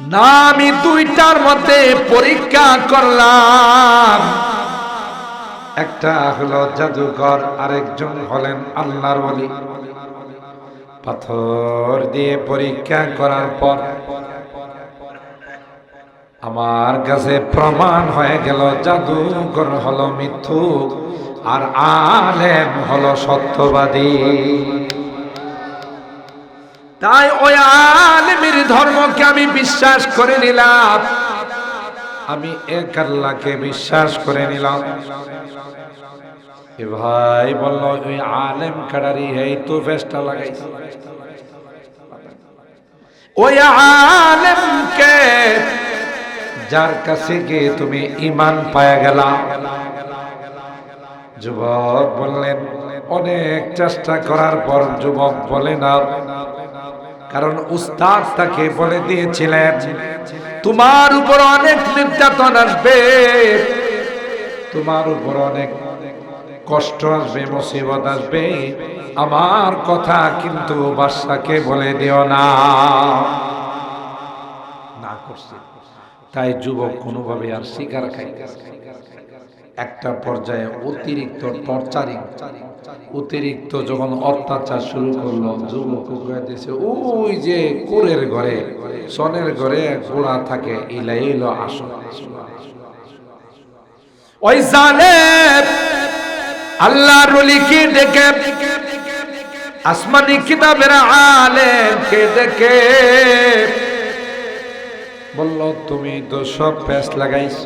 না, আমি দুইটার মধ্যে পরীক্ষা করলাম। একটা হলো জাদুকর আরেকজন হলেন আল্লাহর ওলি। পাথর দিয়ে পরীক্ষা করার পর আমার কাছে প্রমাণ হয়ে গেল জাদুকর হলো মিথ্যু আর আলেম হলো সত্যবাদী। তাই আলেমের ধর্মকে আমি বিশ্বাস করে নিলাম। আমি এক আল্লাহকে বিশ্বাস করে নিলাম। ভাই বলল, ওই আলেম কাড়ারি, এই তো ফেসটা লাগাইছে। ওই আলেমকে যার কাছে গিয়ে তুমি ইমান পায়া গেলা। যুবক বললেন, অনেক চেষ্টা করার পর যুবক বলে না কারণ উস্তাদ তাকে বলে দিয়েছিলেন, তোমার উপর অনেক নির্যাতন আসবে, তোমার উপর অনেক কষ্ট আসবে, মুসিবত আসবে। আমার কথা কিন্তু বাদশাকে বলে দিও না। না করছে। তাই যুবক কোনোভাবে আর শিকার খাই একটা পর্যায়ে অতিরিক্ত টর্চারিং, অতিরিক্ত যখন অত্যাচার শুরু করল, যুবক ওই যে কোরের ঘরে, সনের ঘরে গোড়া থাকে ইলা এলো আসল ওই জালেম আল্লাহ রলিকে ডেকে, আসমানি কিতাবের আলেমকে ডেকে বলল তুমি তো সব প্যাস লাগাইছ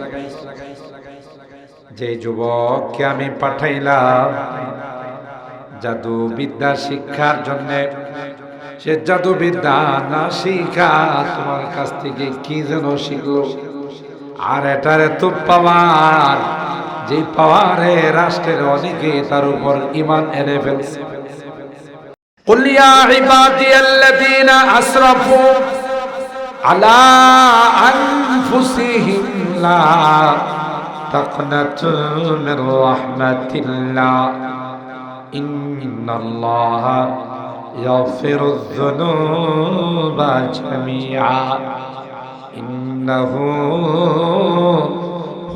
যে যুবককে আমি পাঠাইলাম জাদু বিদ্যা শিক্ষার জন্য সে জাদু বিদ্যা না শিখা তোমার কাছ থেকে কি যেন শিখলো আর এটার এত পাওয়ার যে পাওয়ারে রাষ্ট্রের অনেকে তার উপর ইমান এনে ফেলছে قل يا عبادي الذين أسرفوا على أنفسهم لا تقنطوا من رحمة الله إن الله يغفر الذنوب جميعا إنه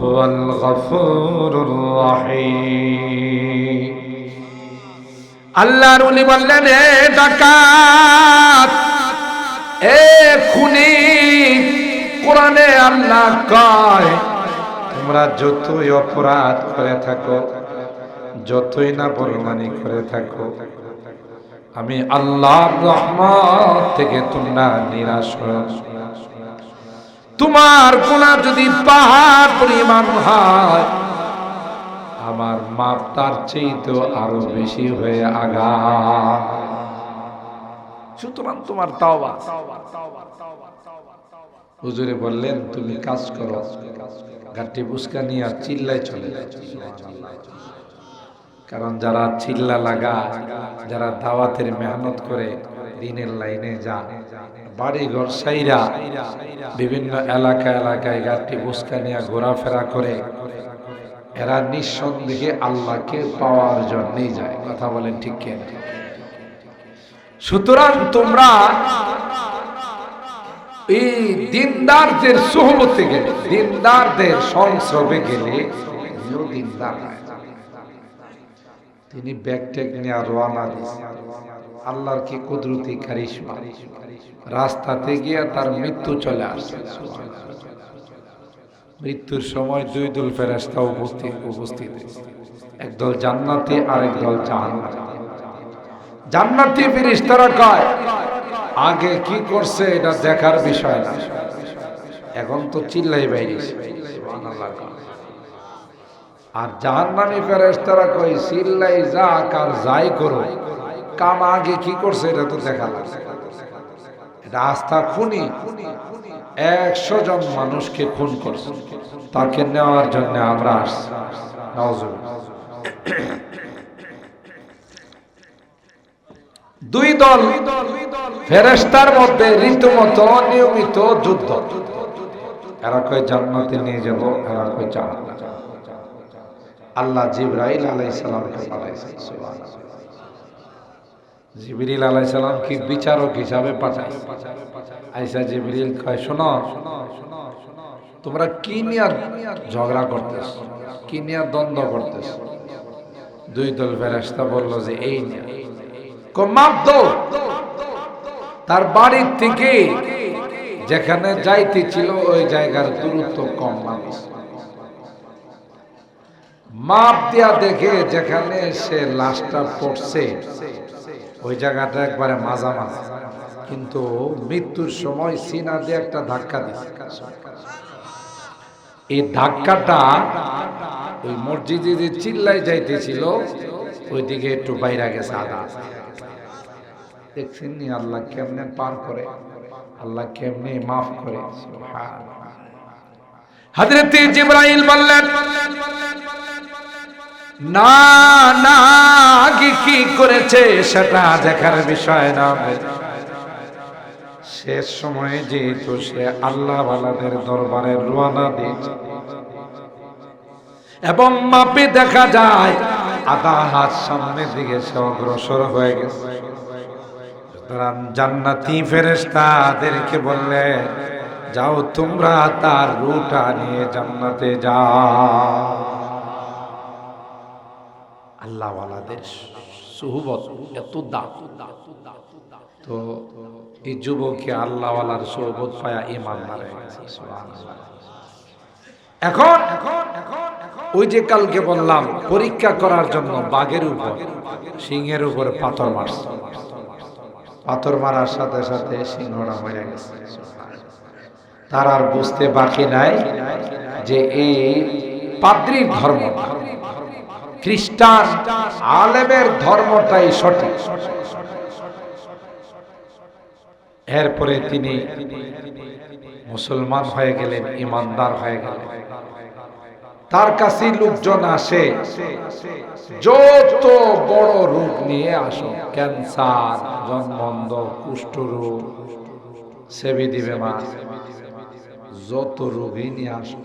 هو الغفور الرحيم আল্লাহর উনি বললেন এ ডাকাত এ খুনি কোরআনে আল্লাহ কয়। তোমরা যতই অপরাধ করে থাকো যতই না বলমানি করে থাকো আমি আল্লাহর রহমত থেকে তোমরা নিরাশ তোমার গুণা যদি পাহাড় পরিমাণ হয় আমার মাপ তার চেয়ে তো আরও বেশি হয়ে আগা সুতরাং তোমার তাওবা হুজুরে বললেন, তুমি কাজ করো। গাঠি বুসকা নিয়ে আর চিল্লাই চলে কারণ যারা চিল্লা লাগা, যারা দাওয়াতের মেহনত করে, দিনের লাইনে যা বাড়ি ঘর সাইরা, বিভিন্ন এলাকা এলাকায় গাঠি বুসকা নিয়ে ঘোরাফেরা করে, এরা নিঃসন্দেহে আল্লাহকে পাওয়ার জন্যই যায়। কথা বলেন ঠিক কেন? সুতরাং তোমরা এই দিনদারদের সোহবতে গেলে, দিনদারদের সংস্রবে গেলে দিনদার তিনি ব্যাগ ট্যাগ নিয়ে রওনা দিয়েছেন। আল্লাহর কি কুদরতি কারিশমা। রাস্তাতে গিয়ে তার মৃত্যু চলে আসছে মৃত্যুর সময় দুই দল ফেরেস্তা উপস্থিত উপস্থিত। একদল জান্নাতি আর একদল জাহান্নামী। জান্নাতি ফেরেশতারা কয়, আগে কি করছে এটা দেখার বিষয় না। এখন তো চিল্লাই বাইরিস আর জাহান্নামী ফেরেশতারা কয়, চিল্লাই যা কার যাই করো। কাম আগে কি করছে এটা তো দেখা আস্থা খুনি। একশো জন মানুষকে খুন করছে। তাকে নেওয়ার জন্য আমরা আসছি। নাউজুবিল্লাহ। দুই দল ফেরেস্তার মধ্যে রীতিমতো নিয়মিত যুদ্ধ। এরা কয় জান্নাতে নিয়ে যাব, এরা কয় জাহান্নামে। আল্লাহ জিব্রাইল আলাইহিস সালামকে পাঠাইছেন সুবহানাল্লাহ। জিবরিল আলাইসালাম কি বিচারক হিসাবে পাঠায় আইসা জিবরিল কয়, শোনো, তোমরা কি নিয়ে ঝগড়া করতেছ? কি নিয়ে দ্বন্দ্ব করতেছ? দুই দল ফেরেস্তা বলল যে, এই নিয়ে। তার বাড়ির থেকে যেখানে যাইতে ছিল ওই জায়গার দূরত্ব কম মানুষ। মাপ দিয়া দেখে যেখানে সে লাশটা পড়ছে, ওই জায়গাটা একবারে মাঝামাঝি। কিন্তু মৃত্যুর সময় সিনা দিয়ে একটা ধাক্কা দিছে। এই ধাক্কাটা ওই মসজিদে যে চিল্লাই যাইতেছিল, ওইদিকে একটু বাইরে গেছে আদা দেখছেন নি? আল্লাহ কেমনে পার করে? আল্লাহ কেমনে মাফ করে? জিবরাইল বললেন, না না, আগে কি করেছে সেটা দেখার বিষয় না শেষ সময়ে যেহেতু সে আল্লাহ বালাদের দরবারে রোয়ানা দিয়েছে। এবং মাপে দেখা যায়, আধা হাত সামনের দিকে সে অগ্রসর হয়ে গেছে। জান্নাতি ফেরেশতাদেরকে বললে, যাও তোমরা তার রুটা নিয়ে জান্নাতে যাও। আল্লাহওয়ালাদের সুহবত এত দাম। তো এই যুবককে আল্লাহওয়ালার সুহবত পায়া ইমানদার হয়ে এখন, ওই যে কালকে বললাম, পরীক্ষা করার জন্য বাঘের উপর, সিংহের উপর পাথর মারছে। পাথর মারার সাথে সাথে সিংহটা মরে গেছে। তার আর বুঝতে বাকি নাই যে এই পাদ্রির ধর্ম, খ্রিস্টান আলেমের ধর্মটাই সঠিক। এরপরে তিনি মুসলমান হয়ে গেলেন, ইমানদার হয়ে গেলেন। তার কাছে লোকজন আসে। যত বড় রোগ নিয়ে আসো, ক্যান্সার জন্মন্ধ কুষ্ঠরোগ, সেবি দিবে যত রোগী নিয়ে আসো।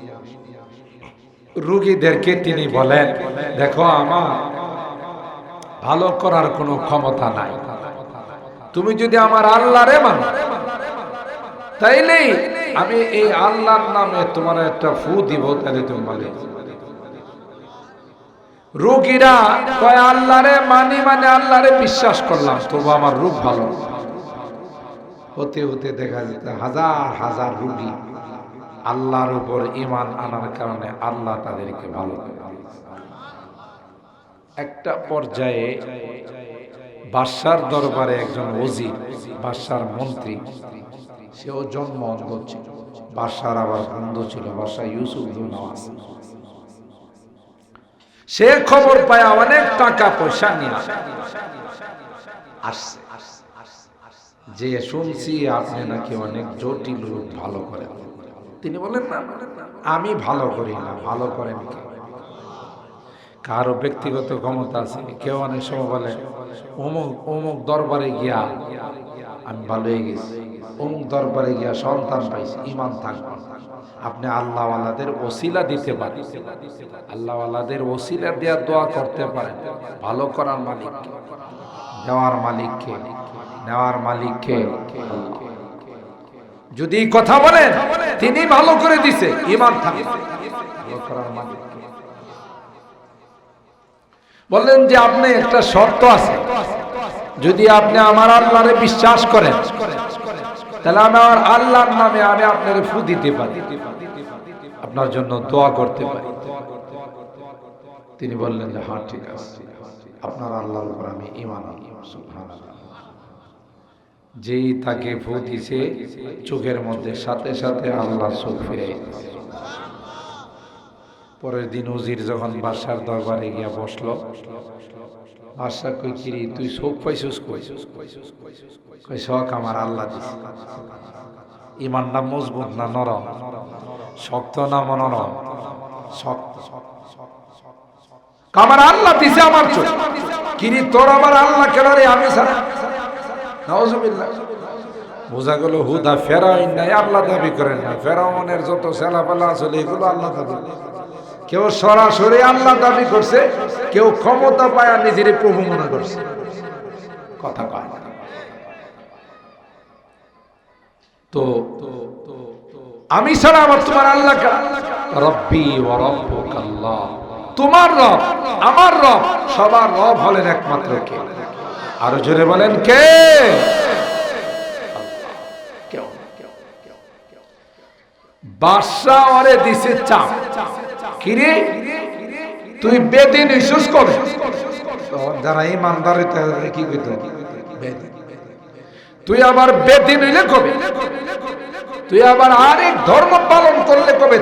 রুগীদেরকে তিনি বলেন, দেখো আমার, ভালো করার কোনো ক্ষমতা নাই। তুমি যদি আমার আল্লাহরে মানো, তাইলেই আমি এই আল্লাহর নামে তোমার একটা ফু দিব, তাহলে তুমি বলে রোগীরা কয়, আল্লাহরে মানি মানে আল্লাহরে বিশ্বাস করলাম, তবু আমার রূপ ভালো হতে হতে দেখা যেত হাজার হাজার রুগী আল্লাহর উপর ইমান আনার কারণে আল্লাহ তাদেরকে ভালো একটা পর্যায়ে বাদশার দরবারে একজন ওজির, বাদশার মন্ত্রী সেও জন্ম অন্ধ ছিল। বাদশার আবার বন্ধু ছিল বাদশাহ ইউসুফ নওয়াজ সে খবর পায় অনেক টাকা পয়সা নিয়ে আসছে যে শুনছি আপনি নাকি অনেক জটিল রূপ ভালো করে। তিনি বলেন, না, আমি ভালো করি না, ভালো করেন কারও ব্যক্তিগত ক্ষমতা আছে কেউ অনেক সময় বলে, অমুক অমুক দরবারে গিয়া আমি ভালো হয়ে গেছি। অমুক দরবারে গিয়া সন্তান পাইছি? ইমান থাকবে। আপনি আল্লাহওয়ালাদের ওসিলা দিতে পারেন। আল্লাহওয়ালাদের ওসিলা দেওয়া দোয়া করতে পারেন। ভালো করার মালিককে দেওয়ার মালিককে নেওয়ার মালিককে যদি কথা বলেন, তিনি ভালো করে দিছে ইমান থাকে ভালো করার মালিককে বললেন যে, আপনি একটা শর্ত আছে। যদি আপনি আমার আল্লাহরে বিশ্বাস করেন তাহলে আমি আমার আল্লাহর নামে আমি আপনার ফু দিতে পারি আপনার জন্য দোয়া করতে পারি তিনি বললেন যে হ্যাঁ ঠিক আছে আপনার আল্লাহর উপর আমি ইমান। যেই তাকে ফু দিছে, চোখের মধ্যে সাথে সাথে আল্লাহ চোখ ফিরে। পরের দিন উজির যখন বাদশার দরবারে গিয়া বসল বাদশাহ কই, কিরি, তুই শোক পাইছিস কই? কই শখ আমার আল্লাহ দিছে। ইমানটা মজবুত না নরম? শক্ত না মনোরম? শক্ত আমার আল্লাহ দিছে আমার চোখ। কিরি, তোর আমার আল্লাহ কেন রে? আমি ছাড়া নাউজুবিল্লাহ। বোঝা গেল হুদা ফেরাই নাই, আল্লাহ দাবি করেন না ফেরাউনের যত সেলাফেলা আসলে এগুলো আল্লাহ দাবি। কেউ সরাসরি আল্লাহ দাবি করছে, কেউ ক্ষমতা পায়া নিজের প্রভু মনে করছে। কথা কয় তো, আমি ছাড়া আমার তোমার আল্লাহ রব্বি আল্লাহ। তোমার রব, আমার রব, সবার রব হলেন একমাত্র কে? আরও জোরে বলেন কে? বাদশাহ ওরে দিছে চাপ। কিরে? তুই বেদিন ইস্যুস করে। যারা কি তুই আবার বেদিন হইলে কবে। তুই আবার আরেক ধর্ম পালন করলে কবে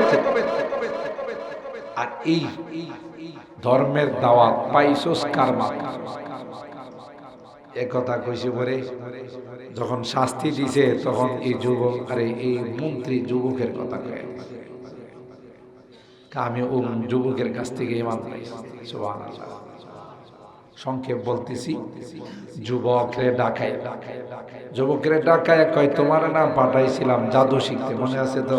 আর এই ধর্মের দাওয়াত পাইছস কার মাথা একথা পরে যখন শাস্তি দিছে, তখন এই যুবক, আরে এই মন্ত্রী যুবকের কথা কয়ে আমি ও যুবকের কাছ থেকে ইমান সংক্ষেপ বলতেছি, যুবকরে ডাকায়। যুবকরে ডাকায় কয়, তোমার না পাঠাইছিলাম জাদু শিখতে। মনে আছে তো?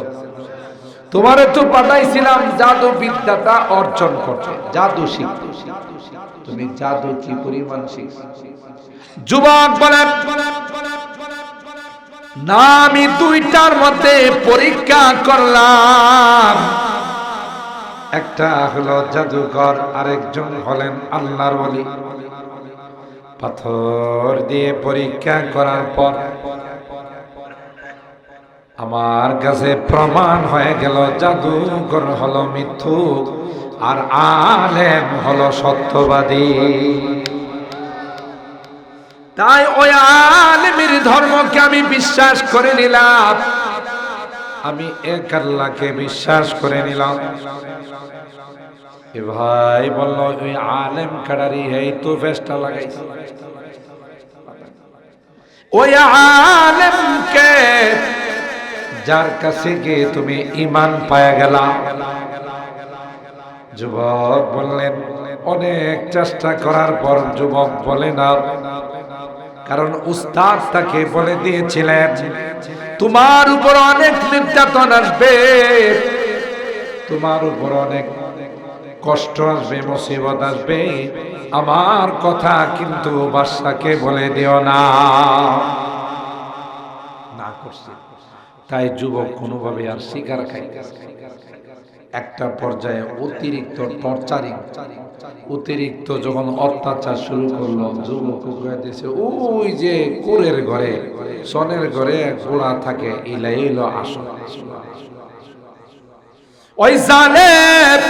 তোমারে তো পাঠাইছিলাম জাদু বিদ্যাটা অর্জন করতে, জাদু শিখতে। তুমি জাদু কি পরিমাণ শিখছো? যুবক বলেন, না, আমি দুইটার মধ্যে পরীক্ষা করলাম। একটা হলো জাদুকর আরেকজন হলেন আল্লাহর ওলি। পাথর দিয়ে পরীক্ষা করার পর আমার কাছে প্রমাণ হয়ে গেল জাদুকর হলো মিথ্যু আর আলেম হলো সত্যবাদী। তাই ওই আলেমের ধর্মকে আমি বিশ্বাস করে নিলাম। আমি এক আল্লাহকে বিশ্বাস করে নিলাম। ভাই বলল, ওই আলেম কাড়ারি, এই তো ফেসটা লাগাইছে। ওই আলেমকে যার কাছে গিয়ে তুমি ইমান পায়া গেলা? যুবক বললেন, অনেক চেষ্টা করার পর যুবক বলে না কারণ উস্তাদ তাকে বলে দিয়েছিলেন তোমার উপর অনেক নির্যাতন আসবে। তোমার উপর অনেক কষ্ট আসবে, মুসিবত আসবে। আমার কথা কিন্তু বাদশাকে বলে দিও না। না করছে। তাই যুবক কোনোভাবে আর শিকার খাইতেছে একটা পর্যায়ে অতিরিক্ত টর্চারিং, অতিরিক্ত যখন অত্যাচার শুরু করল, যুবক দিয়েছে ওই যে কোরের ঘরে, সনের ঘরে গোড়া থাকে, ইলা এলো আসল ওই জালেম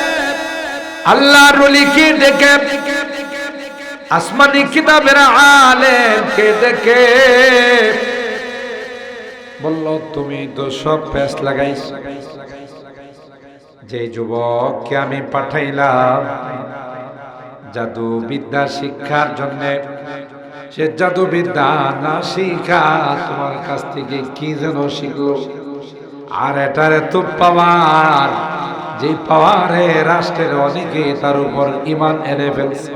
আল্লাহর রলিকে ডেকে, আসমানি কিতাবের আলেমকে ডেকে, বলল, তুমি তো সব প্যাস লাগাইছ। যে যুবককে আমি পাঠাইলাম জাদু বিদ্যা শিক্ষার জন্য। সে জাদু বিদ্যা না শিখা তোমার কাছ থেকে কি যেন শিখলো? আর এটার এত পাওয়ার, যে পাওয়ারে রাষ্ট্রের অনেকে তার উপর ইমান এনে ফেলছে।